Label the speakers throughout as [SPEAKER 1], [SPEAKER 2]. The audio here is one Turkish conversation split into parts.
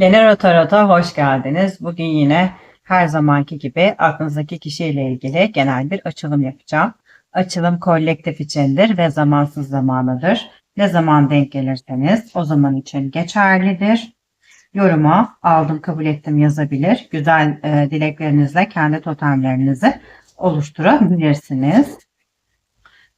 [SPEAKER 1] Lenero Tarot'a hoş geldiniz. Bugün yine her zamanki gibi aklınızdaki kişiyle ilgili genel bir açılım yapacağım. Açılım kolektif içindir ve zamansız zamanıdır. Ne zaman denk gelirseniz o zaman için geçerlidir. Yoruma aldım kabul ettim yazabilir. Güzel e, dileklerinizle kendi totemlerinizi oluşturabilirsiniz.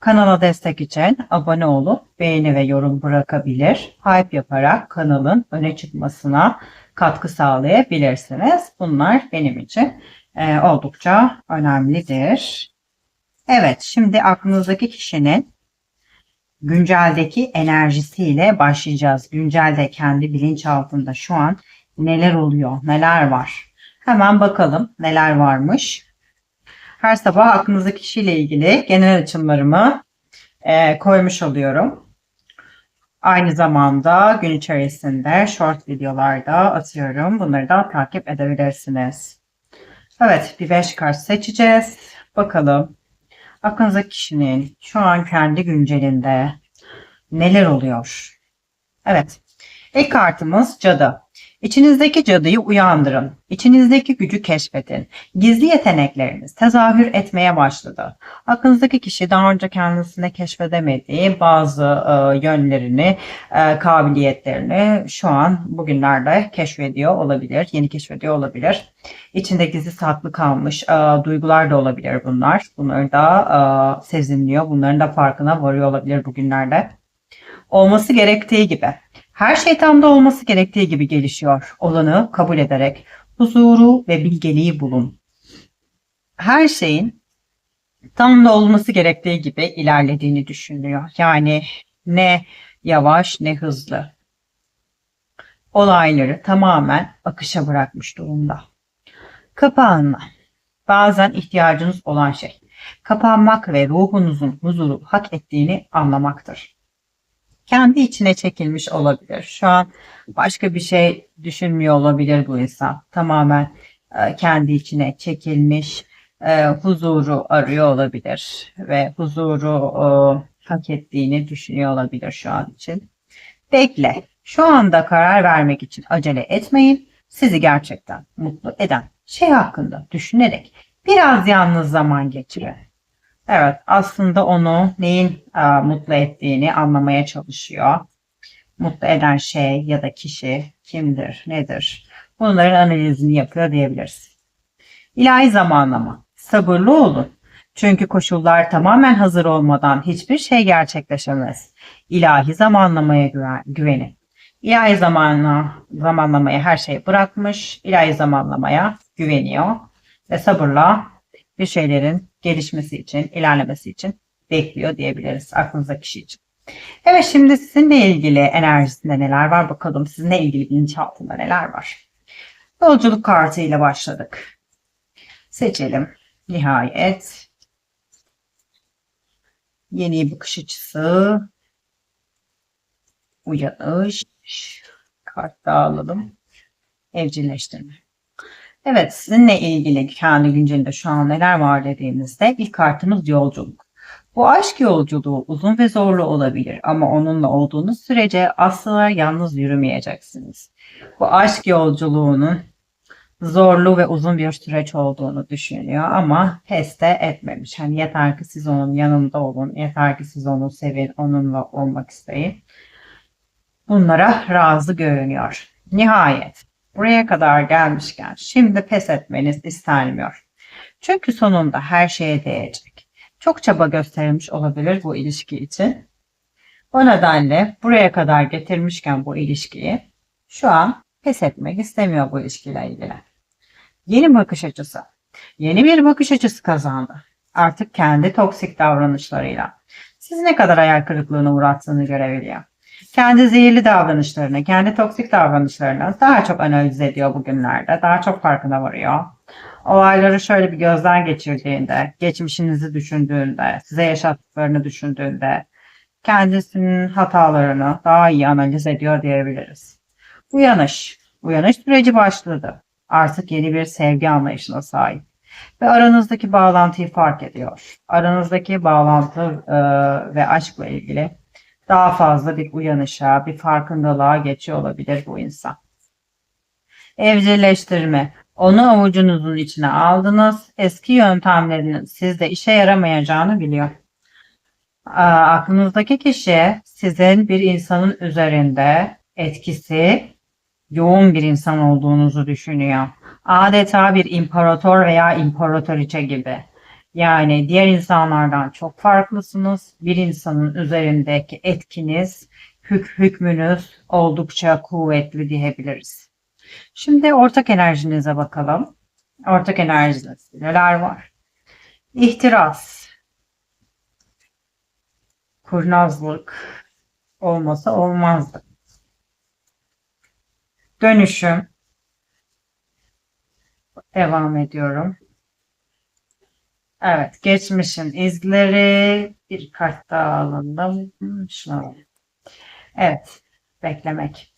[SPEAKER 1] Kanala destek için abone olup beğeni ve yorum bırakabilir. Hype yaparak kanalın öne çıkmasına katkı sağlayabilirsiniz. Bunlar benim için e, oldukça önemlidir. Evet, şimdi aklınızdaki kişinin günceldeki enerjisiyle başlayacağız. Güncelde kendi bilinçaltında şu an neler oluyor, neler var. Hemen bakalım neler varmış. Her sabah aklınızdaki kişiyle ilgili genel açımlarımı e, koymuş oluyorum. Aynı zamanda gün içerisinde short videolarda atıyorum. Bunları da takip edebilirsiniz. Evet bir 5 kart seçeceğiz. Bakalım aklınızdaki kişinin şu an kendi güncelinde neler oluyor? Evet ilk kartımız cadı. İçinizdeki cadıyı uyandırın. İçinizdeki gücü keşfedin. Gizli yetenekleriniz tezahür etmeye başladı. Aklınızdaki kişi daha önce kendisinde keşfedemediği bazı e, yönlerini, e, kabiliyetlerini şu an bugünlerde keşfediyor olabilir. Yeni keşfediyor olabilir. İçinde gizli saklı kalmış e, duygular da olabilir bunlar. Bunları da e, sezinliyor. Bunların da farkına varıyor olabilir bugünlerde. Olması gerektiği gibi her şey tam da olması gerektiği gibi gelişiyor. Olanı kabul ederek huzuru ve bilgeliği bulun. Her şeyin tam da olması gerektiği gibi ilerlediğini düşünüyor. Yani ne yavaş ne hızlı. Olayları tamamen akışa bırakmış durumda. Kapağınla. Bazen ihtiyacınız olan şey. Kapanmak ve ruhunuzun huzuru hak ettiğini anlamaktır kendi içine çekilmiş olabilir. Şu an başka bir şey düşünmüyor olabilir bu insan. Tamamen e, kendi içine çekilmiş, e, huzuru arıyor olabilir ve huzuru hak ettiğini düşünüyor olabilir şu an için. Bekle. Şu anda karar vermek için acele etmeyin. Sizi gerçekten mutlu eden şey hakkında düşünerek biraz yalnız zaman geçirin. Evet aslında onu neyin e, mutlu ettiğini anlamaya çalışıyor. Mutlu eden şey ya da kişi kimdir, nedir? Bunların analizini yapıyor diyebiliriz. İlahi zamanlama. Sabırlı olun. Çünkü koşullar tamamen hazır olmadan hiçbir şey gerçekleşemez. İlahi zamanlamaya güven, güvenin. İlahi zamanla, zamanlamaya her şeyi bırakmış, ilahi zamanlamaya güveniyor ve sabırla bir şeylerin gelişmesi için, ilerlemesi için bekliyor diyebiliriz aklınızdaki kişi için. Evet şimdi sizinle ilgili enerjisinde neler var bakalım. Sizinle ilgili bilinçaltında neler var. Yolculuk kartı ile başladık. Seçelim. Nihayet. Yeni bakış açısı. Uyanış. Kart dağılalım. Evcilleştirme. Evet, sizinle ilgili kendi güncelinde şu an neler var dediğimizde ilk kartımız yolculuk. Bu aşk yolculuğu uzun ve zorlu olabilir ama onunla olduğunuz sürece asla yalnız yürümeyeceksiniz. Bu aşk yolculuğunun zorlu ve uzun bir süreç olduğunu düşünüyor ama pes de etmemiş. Hani yeter ki siz onun yanında olun, yeter ki siz onu sevin, onunla olmak isteyin. Bunlara razı görünüyor. Nihayet Buraya kadar gelmişken şimdi pes etmeniz istenmiyor. Çünkü sonunda her şeye değecek. Çok çaba gösterilmiş olabilir bu ilişki için. O nedenle buraya kadar getirmişken bu ilişkiyi şu an pes etmek istemiyor bu ilişkiyle ilgili. Yeni bakış açısı. Yeni bir bakış açısı kazandı. Artık kendi toksik davranışlarıyla. Siz ne kadar hayal kırıklığına uğrattığını görebiliyor kendi zehirli davranışlarını, kendi toksik davranışlarını daha çok analiz ediyor bugünlerde. Daha çok farkına varıyor. Olayları şöyle bir gözden geçirdiğinde, geçmişinizi düşündüğünde, size yaşattıklarını düşündüğünde, kendisinin hatalarını daha iyi analiz ediyor diyebiliriz. Uyanış. Uyanış süreci başladı. Artık yeni bir sevgi anlayışına sahip. Ve aranızdaki bağlantıyı fark ediyor. Aranızdaki bağlantı e, ve aşkla ilgili daha fazla bir uyanışa, bir farkındalığa geçiyor olabilir bu insan. Evcilleştirme. Onu avucunuzun içine aldınız. Eski yöntemlerinin sizde işe yaramayacağını biliyor. Aklınızdaki kişi sizin bir insanın üzerinde etkisi yoğun bir insan olduğunuzu düşünüyor. Adeta bir imparator veya imparatoriçe gibi. Yani diğer insanlardan çok farklısınız. Bir insanın üzerindeki etkiniz, hük hükmünüz oldukça kuvvetli diyebiliriz. Şimdi ortak enerjinize bakalım. Ortak enerjinizde neler var? İhtiras, kurnazlık olmasa olmazdı. Dönüşüm. Devam ediyorum. Evet, geçmişin izleri. Bir kart daha alındım. Hmm, Şuna. Evet, beklemek.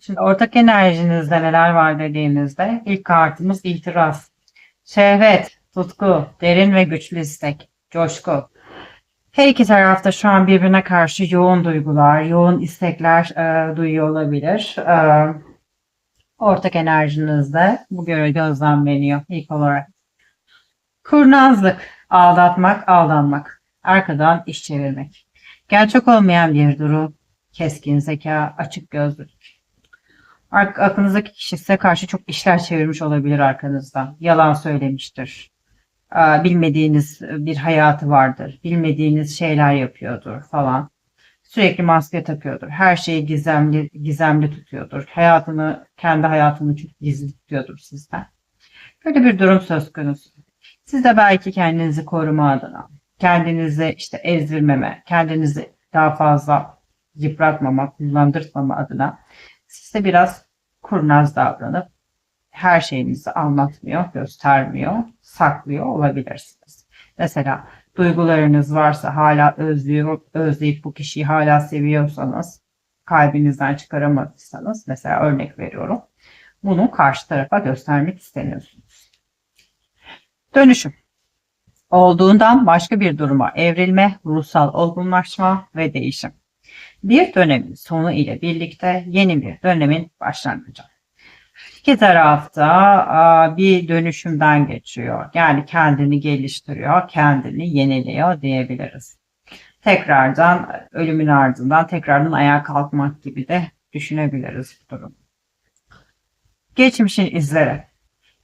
[SPEAKER 1] Şimdi ortak enerjinizde neler var dediğimizde ilk kartımız itiraz. Şehvet, tutku, derin ve güçlü istek, coşku. Her iki tarafta şu an birbirine karşı yoğun duygular, yoğun istekler e, duyuyor olabilir. E, ortak enerjinizde bu göre gözlemleniyor ilk olarak. Kurnazlık, aldatmak, aldanmak, arkadan iş çevirmek. Gerçek olmayan bir durum, keskin zeka, açık gözlülük. Aklınızdaki kişi size karşı çok işler çevirmiş olabilir arkanızdan. Yalan söylemiştir. Bilmediğiniz bir hayatı vardır. Bilmediğiniz şeyler yapıyordur falan. Sürekli maske takıyordur. Her şeyi gizemli gizemli tutuyordur. Hayatını, kendi hayatını çok gizli tutuyordur sizden. Böyle bir durum söz konusu. Siz de belki kendinizi koruma adına, kendinizi işte ezdirmeme, kendinizi daha fazla yıpratmama, kullandırtmama adına siz de biraz kurnaz davranıp her şeyinizi anlatmıyor, göstermiyor, saklıyor olabilirsiniz. Mesela duygularınız varsa hala özlüyor, özleyip bu kişiyi hala seviyorsanız, kalbinizden çıkaramadıysanız, mesela örnek veriyorum, bunu karşı tarafa göstermek istemiyorsunuz. Dönüşüm. Olduğundan başka bir duruma evrilme, ruhsal olgunlaşma ve değişim. Bir dönemin sonu ile birlikte yeni bir dönemin başlangıcı. İki tarafta bir dönüşümden geçiyor. Yani kendini geliştiriyor, kendini yeniliyor diyebiliriz. Tekrardan ölümün ardından tekrardan ayağa kalkmak gibi de düşünebiliriz bu durum. Geçmişin izleri.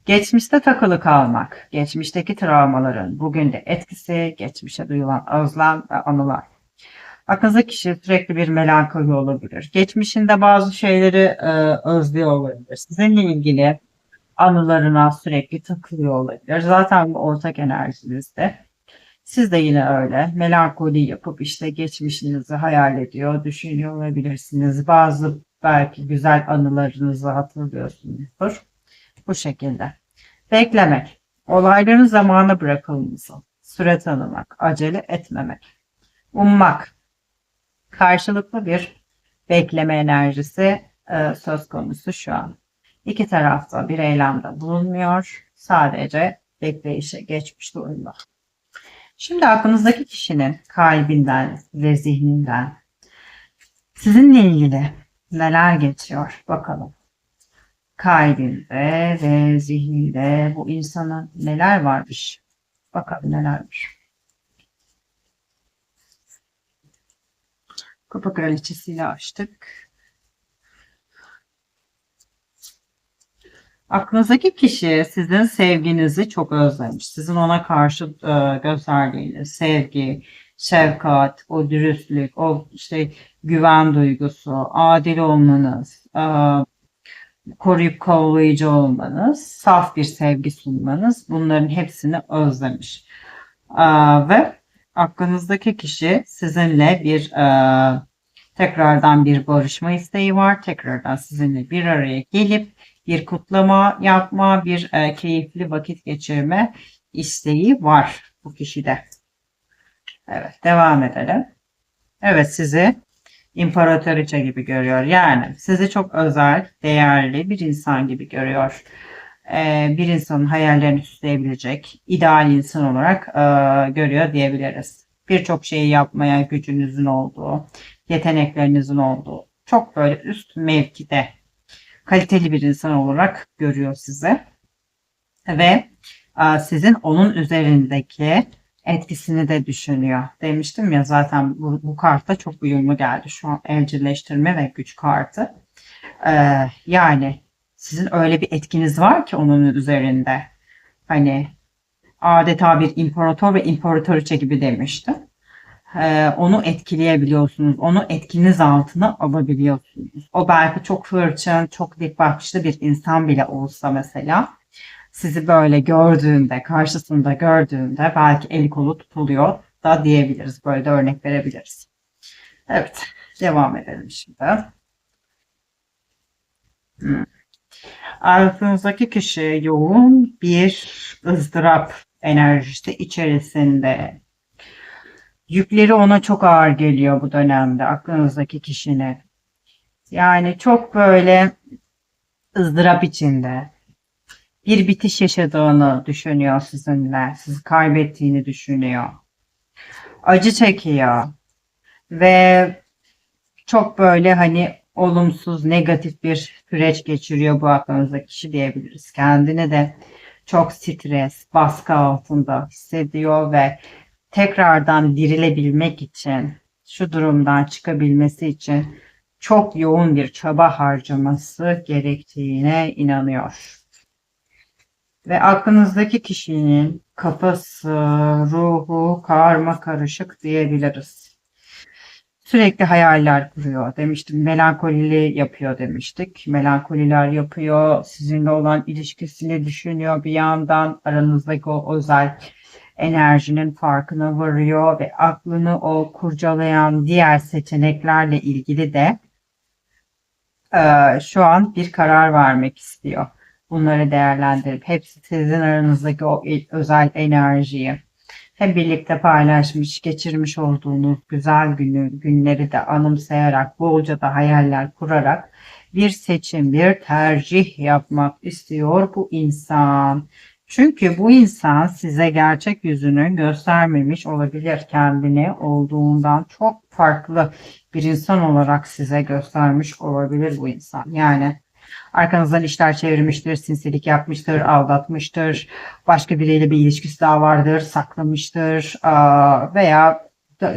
[SPEAKER 1] Geçmişte takılı kalmak, geçmişteki travmaların bugün de etkisi, geçmişe duyulan özlem ve anılar. Aklınızdaki kişi sürekli bir melankoli olabilir. Geçmişinde bazı şeyleri e, özlüyor olabilir. Sizinle ilgili anılarına sürekli takılıyor olabilir. Zaten bu ortak enerjinizde. Siz de yine öyle melankoli yapıp işte geçmişinizi hayal ediyor, düşünüyor olabilirsiniz. Bazı belki güzel anılarınızı hatırlıyorsunuzdur. Bu şekilde. Beklemek. Olayların zamanı bırakılması. Süre tanımak. Acele etmemek. Ummak karşılıklı bir bekleme enerjisi e, söz konusu şu an. İki tarafta bir eylemde bulunmuyor. Sadece bekleyişe geçmiş durumda. Şimdi aklınızdaki kişinin kalbinden ve zihninden sizinle ilgili neler geçiyor bakalım. Kalbinde ve zihninde bu insanın neler varmış. Bakalım nelermiş. Kupa kraliçesiyle açtık. Aklınızdaki kişi sizin sevginizi çok özlemiş. Sizin ona karşı e, gösterdiğiniz sevgi, şefkat, o dürüstlük, o işte güven duygusu, adil olmanız, e, koruyup kollayıcı olmanız, saf bir sevgi sunmanız bunların hepsini özlemiş. Ve aklınızdaki kişi sizinle bir tekrardan bir barışma isteği var. Tekrardan sizinle bir araya gelip bir kutlama yapma, bir keyifli vakit geçirme isteği var bu kişide. Evet, devam edelim. Evet, sizi imparatoriçe gibi görüyor. Yani sizi çok özel, değerli bir insan gibi görüyor. Ee, bir insanın hayallerini süsleyebilecek ideal insan olarak e, görüyor diyebiliriz. Birçok şeyi yapmaya gücünüzün olduğu, yeteneklerinizin olduğu, çok böyle üst mevkide kaliteli bir insan olarak görüyor sizi. Ve e, sizin onun üzerindeki etkisini de düşünüyor. Demiştim ya zaten bu, bu kartta çok uyumlu geldi. Şu an evcilleştirme ve güç kartı. Ee, yani sizin öyle bir etkiniz var ki onun üzerinde. Hani adeta bir imparator ve imparatoriçe gibi demiştim. Ee, onu etkileyebiliyorsunuz. Onu etkiniz altına alabiliyorsunuz. O belki çok hırçın, çok dik bakışlı bir insan bile olsa mesela sizi böyle gördüğünde, karşısında gördüğünde belki eli kolu tutuluyor da diyebiliriz. Böyle de örnek verebiliriz. Evet, devam edelim şimdi. Hmm. Kişi yoğun bir ızdırap enerjisi içerisinde. Yükleri ona çok ağır geliyor bu dönemde aklınızdaki kişinin. Yani çok böyle ızdırap içinde bir bitiş yaşadığını düşünüyor sizinle. Sizi kaybettiğini düşünüyor. Acı çekiyor. Ve çok böyle hani olumsuz, negatif bir süreç geçiriyor bu aklınızdaki kişi diyebiliriz. Kendini de çok stres, baskı altında hissediyor ve tekrardan dirilebilmek için, şu durumdan çıkabilmesi için çok yoğun bir çaba harcaması gerektiğine inanıyor. Ve aklınızdaki kişinin kafası, ruhu karma karışık diyebiliriz. Sürekli hayaller kuruyor demiştim. Melankolili yapıyor demiştik. Melankoliler yapıyor. Sizinle olan ilişkisini düşünüyor. Bir yandan aranızdaki o özel enerjinin farkına varıyor ve aklını o kurcalayan diğer seçeneklerle ilgili de e, şu an bir karar vermek istiyor bunları değerlendirip hepsi sizin aranızdaki o özel enerjiyi hep birlikte paylaşmış, geçirmiş olduğunuz güzel günü, günleri de anımsayarak, bolca da hayaller kurarak bir seçim, bir tercih yapmak istiyor bu insan. Çünkü bu insan size gerçek yüzünü göstermemiş olabilir. Kendini olduğundan çok farklı bir insan olarak size göstermiş olabilir bu insan. Yani Arkanızdan işler çevirmiştir, sinsilik yapmıştır, aldatmıştır, başka biriyle bir ilişkisi daha vardır, saklamıştır veya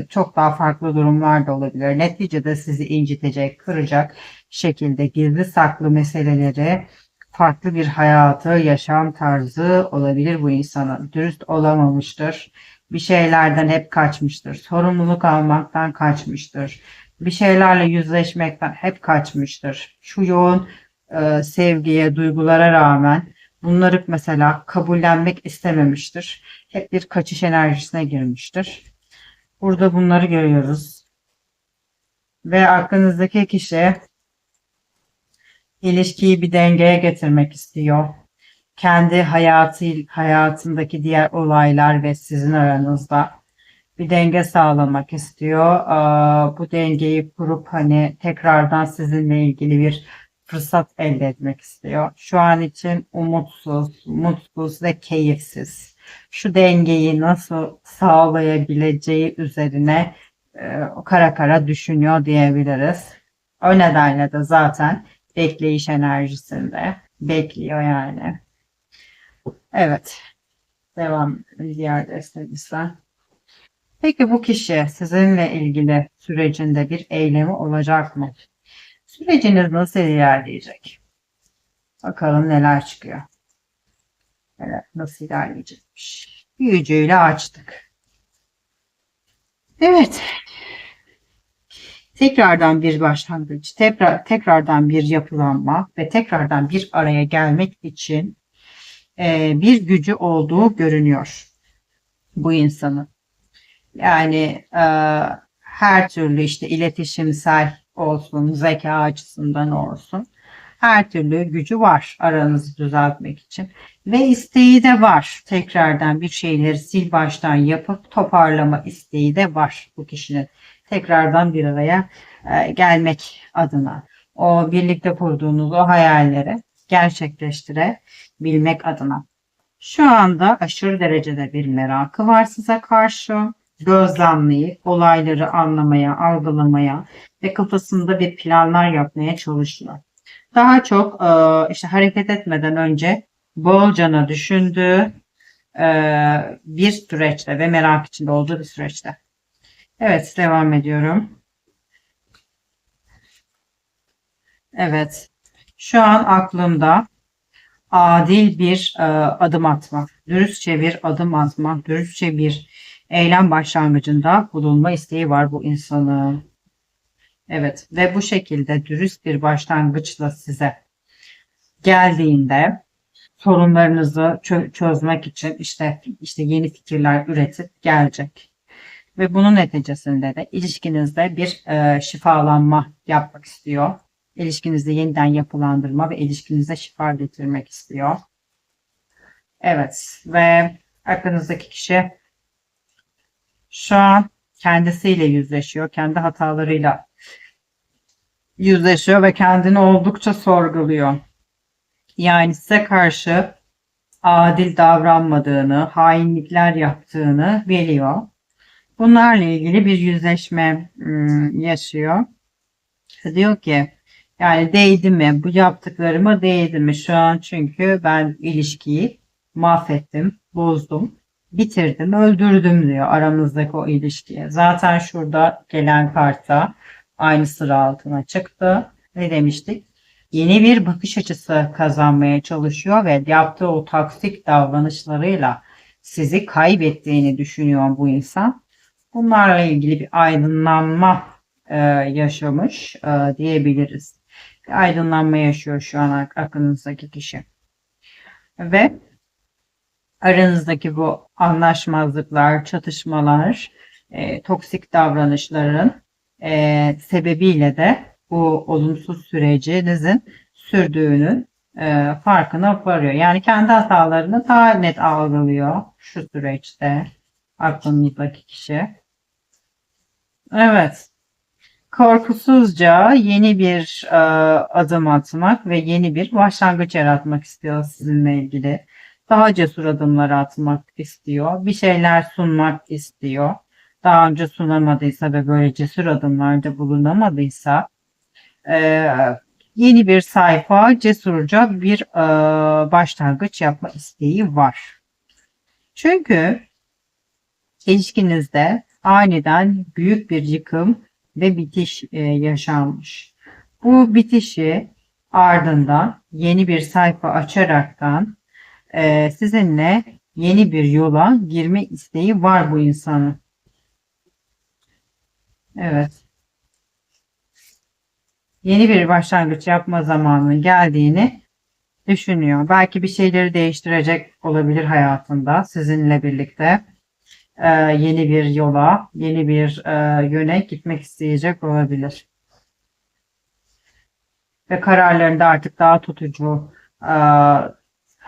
[SPEAKER 1] çok daha farklı durumlar da olabilir. Neticede sizi incitecek, kıracak şekilde gizli saklı meseleleri farklı bir hayatı, yaşam tarzı olabilir bu insanın. Dürüst olamamıştır. Bir şeylerden hep kaçmıştır. Sorumluluk almaktan kaçmıştır. Bir şeylerle yüzleşmekten hep kaçmıştır. Şu yoğun e, sevgiye, duygulara rağmen bunları mesela kabullenmek istememiştir. Hep bir kaçış enerjisine girmiştir. Burada bunları görüyoruz. Ve aklınızdaki kişi ilişkiyi bir dengeye getirmek istiyor. Kendi hayatı, hayatındaki diğer olaylar ve sizin aranızda bir denge sağlamak istiyor. Bu dengeyi kurup hani tekrardan sizinle ilgili bir fırsat elde etmek istiyor. Şu an için umutsuz, mutsuz ve keyifsiz. Şu dengeyi nasıl sağlayabileceği üzerine e, kara kara düşünüyor diyebiliriz. O nedenle de zaten bekleyiş enerjisinde bekliyor yani. Evet. Devam diğer destemizden. Peki bu kişi sizinle ilgili sürecinde bir eylemi olacak mı? Süreciniz nasıl ilerleyecek? Bakalım neler çıkıyor. Evet, nasıl ilerleyecekmiş. Büyücüyle açtık. Evet. Tekrardan bir başlangıç, tekrar, tekrardan bir yapılanma ve tekrardan bir araya gelmek için e, bir gücü olduğu görünüyor bu insanın. Yani e, her türlü işte iletişimsel olsun, zeka açısından olsun. Her türlü gücü var aranızı düzeltmek için. Ve isteği de var. Tekrardan bir şeyleri sil baştan yapıp toparlama isteği de var bu kişinin. Tekrardan bir araya e, gelmek adına. O birlikte kurduğunuz o hayalleri gerçekleştirebilmek adına. Şu anda aşırı derecede bir merakı var size karşı gözlemleyip olayları anlamaya, algılamaya ve kafasında bir planlar yapmaya çalışıyor. Daha çok e, işte hareket etmeden önce bolcana düşündüğü e, bir süreçte ve merak içinde olduğu bir süreçte. Evet devam ediyorum. Evet. Şu an aklımda adil bir e, adım atmak, dürüstçe bir adım atmak, dürüstçe bir eylem başlangıcında bulunma isteği var bu insanın. Evet ve bu şekilde dürüst bir başlangıçla size geldiğinde sorunlarınızı çö- çözmek için işte işte yeni fikirler üretip gelecek. Ve bunun neticesinde de ilişkinizde bir e, şifalanma yapmak istiyor. İlişkinizi yeniden yapılandırma ve ilişkinize şifa getirmek istiyor. Evet ve aklınızdaki kişi şu an kendisiyle yüzleşiyor. Kendi hatalarıyla yüzleşiyor ve kendini oldukça sorguluyor. Yani size karşı adil davranmadığını, hainlikler yaptığını biliyor. Bunlarla ilgili bir yüzleşme ım, yaşıyor. Diyor ki yani değdi mi? Bu yaptıklarıma değdi mi? Şu an çünkü ben ilişkiyi mahvettim, bozdum, bitirdim, öldürdüm diyor aramızdaki o ilişkiye. Zaten şurada gelen kartta aynı sıra altına çıktı. Ne demiştik? Yeni bir bakış açısı kazanmaya çalışıyor ve yaptığı o toksik davranışlarıyla sizi kaybettiğini düşünüyor bu insan. Bunlarla ilgili bir aydınlanma e, yaşamış e, diyebiliriz. Bir aydınlanma yaşıyor şu an ak- aklınızdaki kişi. Ve aranızdaki bu anlaşmazlıklar, çatışmalar, e, toksik davranışların e, sebebiyle de bu olumsuz sürecinizin sürdüğünün e, farkına varıyor. Yani kendi hatalarını daha net algılıyor şu süreçte aklınızdaki kişi. Evet. Korkusuzca yeni bir e, adım atmak ve yeni bir başlangıç yaratmak istiyor sizinle ilgili. Daha cesur adımlar atmak istiyor. Bir şeyler sunmak istiyor. Daha önce sunamadıysa ve böyle cesur adımlarda bulunamadıysa e, yeni bir sayfa, cesurca bir e, başlangıç yapma isteği var. Çünkü ilişkinizde aniden büyük bir yıkım ve bitiş e, yaşanmış. Bu bitişi ardından yeni bir sayfa açaraktan e, sizinle yeni bir yola girme isteği var bu insanın. Evet. Yeni bir başlangıç yapma zamanının geldiğini düşünüyor. Belki bir şeyleri değiştirecek olabilir hayatında sizinle birlikte e, yeni bir yola, yeni bir e, yöne gitmek isteyecek olabilir. Ve kararlarında artık daha tutucu e,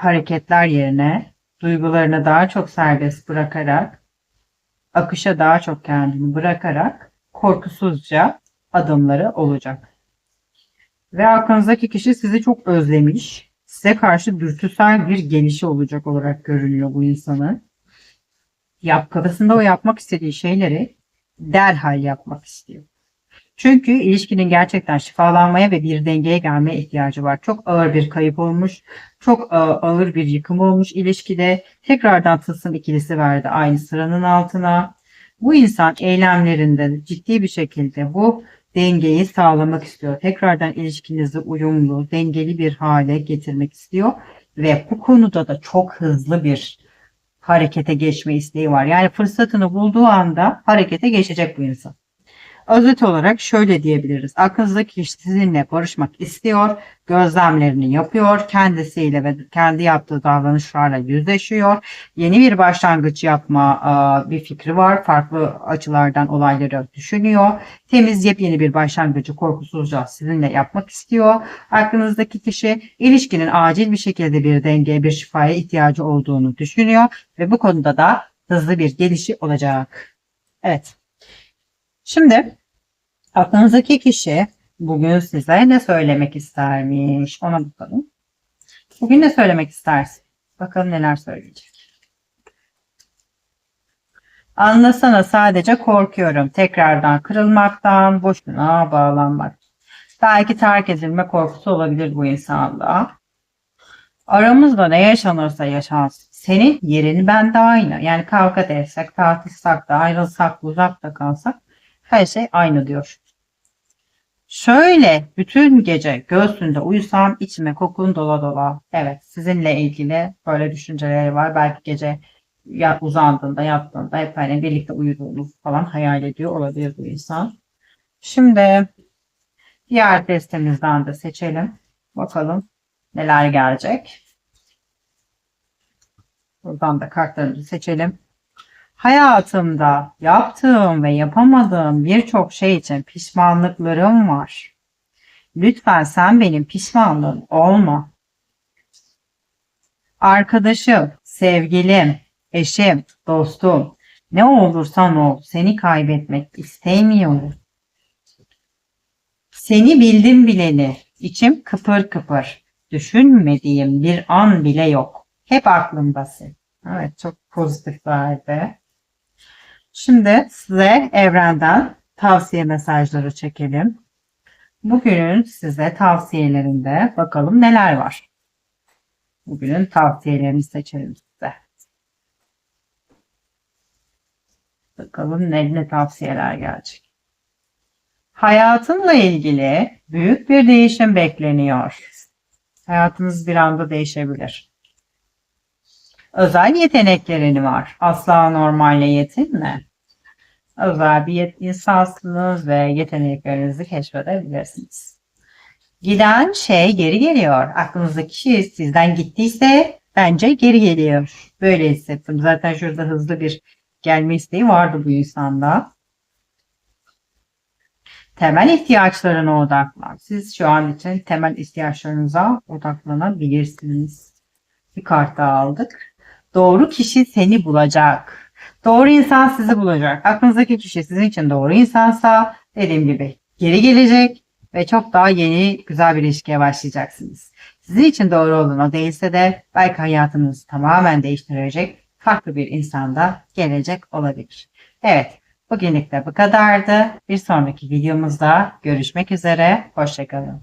[SPEAKER 1] hareketler yerine duygularını daha çok serbest bırakarak, akışa daha çok kendini bırakarak korkusuzca adımları olacak. Ve aklınızdaki kişi sizi çok özlemiş. Size karşı dürtüsel bir gelişi olacak olarak görünüyor bu insanın yap, kafasında o yapmak istediği şeyleri derhal yapmak istiyor. Çünkü ilişkinin gerçekten şifalanmaya ve bir dengeye gelmeye ihtiyacı var. Çok ağır bir kayıp olmuş, çok e, ağır bir yıkım olmuş ilişkide. Tekrardan tılsım ikilisi verdi aynı sıranın altına. Bu insan eylemlerinde ciddi bir şekilde bu dengeyi sağlamak istiyor. Tekrardan ilişkinizi uyumlu, dengeli bir hale getirmek istiyor. Ve bu konuda da çok hızlı bir harekete geçme isteği var. Yani fırsatını bulduğu anda harekete geçecek bu insan. Özet olarak şöyle diyebiliriz. Aklınızdaki kişi sizinle barışmak istiyor, gözlemlerini yapıyor, kendisiyle ve kendi yaptığı davranışlarla yüzleşiyor. Yeni bir başlangıç yapma bir fikri var. Farklı açılardan olayları düşünüyor. Temiz yepyeni bir başlangıcı korkusuzca sizinle yapmak istiyor. Aklınızdaki kişi ilişkinin acil bir şekilde bir dengeye, bir şifaya ihtiyacı olduğunu düşünüyor ve bu konuda da hızlı bir gelişi olacak. Evet. Şimdi aklınızdaki kişi bugün size ne söylemek istermiş? Ona bakalım. Bugün ne söylemek istersin? Bakalım neler söyleyecek. Anlasana sadece korkuyorum. Tekrardan kırılmaktan, boşuna bağlanmak. Belki terk edilme korkusu olabilir bu insanda. Aramızda ne yaşanırsa yaşansın. Senin yerin bende aynı. Yani kavga etsek, tartışsak da, ayrılsak uzakta kalsak her şey aynı diyor. Şöyle bütün gece göğsünde uyusam içime kokun dola dola. Evet sizinle ilgili böyle düşünceleri var. Belki gece ya uzandığında yattığında hep hani birlikte uyuduğunuz falan hayal ediyor olabilir bu insan. Şimdi diğer testimizden de seçelim. Bakalım neler gelecek. Buradan da kartlarımızı seçelim. Hayatımda yaptığım ve yapamadığım birçok şey için pişmanlıklarım var. Lütfen sen benim pişmanlığım olma. Arkadaşım, sevgilim, eşim, dostum, ne olursan ol seni kaybetmek istemiyorum. Seni bildim bileli, içim kıpır kıpır. Düşünmediğim bir an bile yok. Hep aklımdasın. Evet çok pozitif verdi. Şimdi size evrenden tavsiye mesajları çekelim. Bugünün size tavsiyelerinde bakalım neler var. Bugünün tavsiyelerini seçelim size. Bakalım ne, ne tavsiyeler gelecek. Hayatınla ilgili büyük bir değişim bekleniyor. Hayatınız bir anda değişebilir. Özel yeteneklerin var. Asla normalle yetinme. Özel bir yet- insansınız ve yeteneklerinizi keşfedebilirsiniz. Giden şey geri geliyor. Aklınızdaki şey sizden gittiyse bence geri geliyor. Böyle hissettim. Zaten şurada hızlı bir gelme isteği vardı bu insanda. Temel ihtiyaçlarına odaklan. Siz şu an için temel ihtiyaçlarınıza odaklanabilirsiniz. Bir kart daha aldık. Doğru kişi seni bulacak. Doğru insan sizi bulacak. Aklınızdaki kişi sizin için doğru insansa dediğim gibi geri gelecek ve çok daha yeni güzel bir ilişkiye başlayacaksınız. Sizin için doğru olan o değilse de belki hayatınızı tamamen değiştirecek farklı bir insanda gelecek olabilir. Evet, bugünlük de bu kadardı. Bir sonraki videomuzda görüşmek üzere. Hoşçakalın.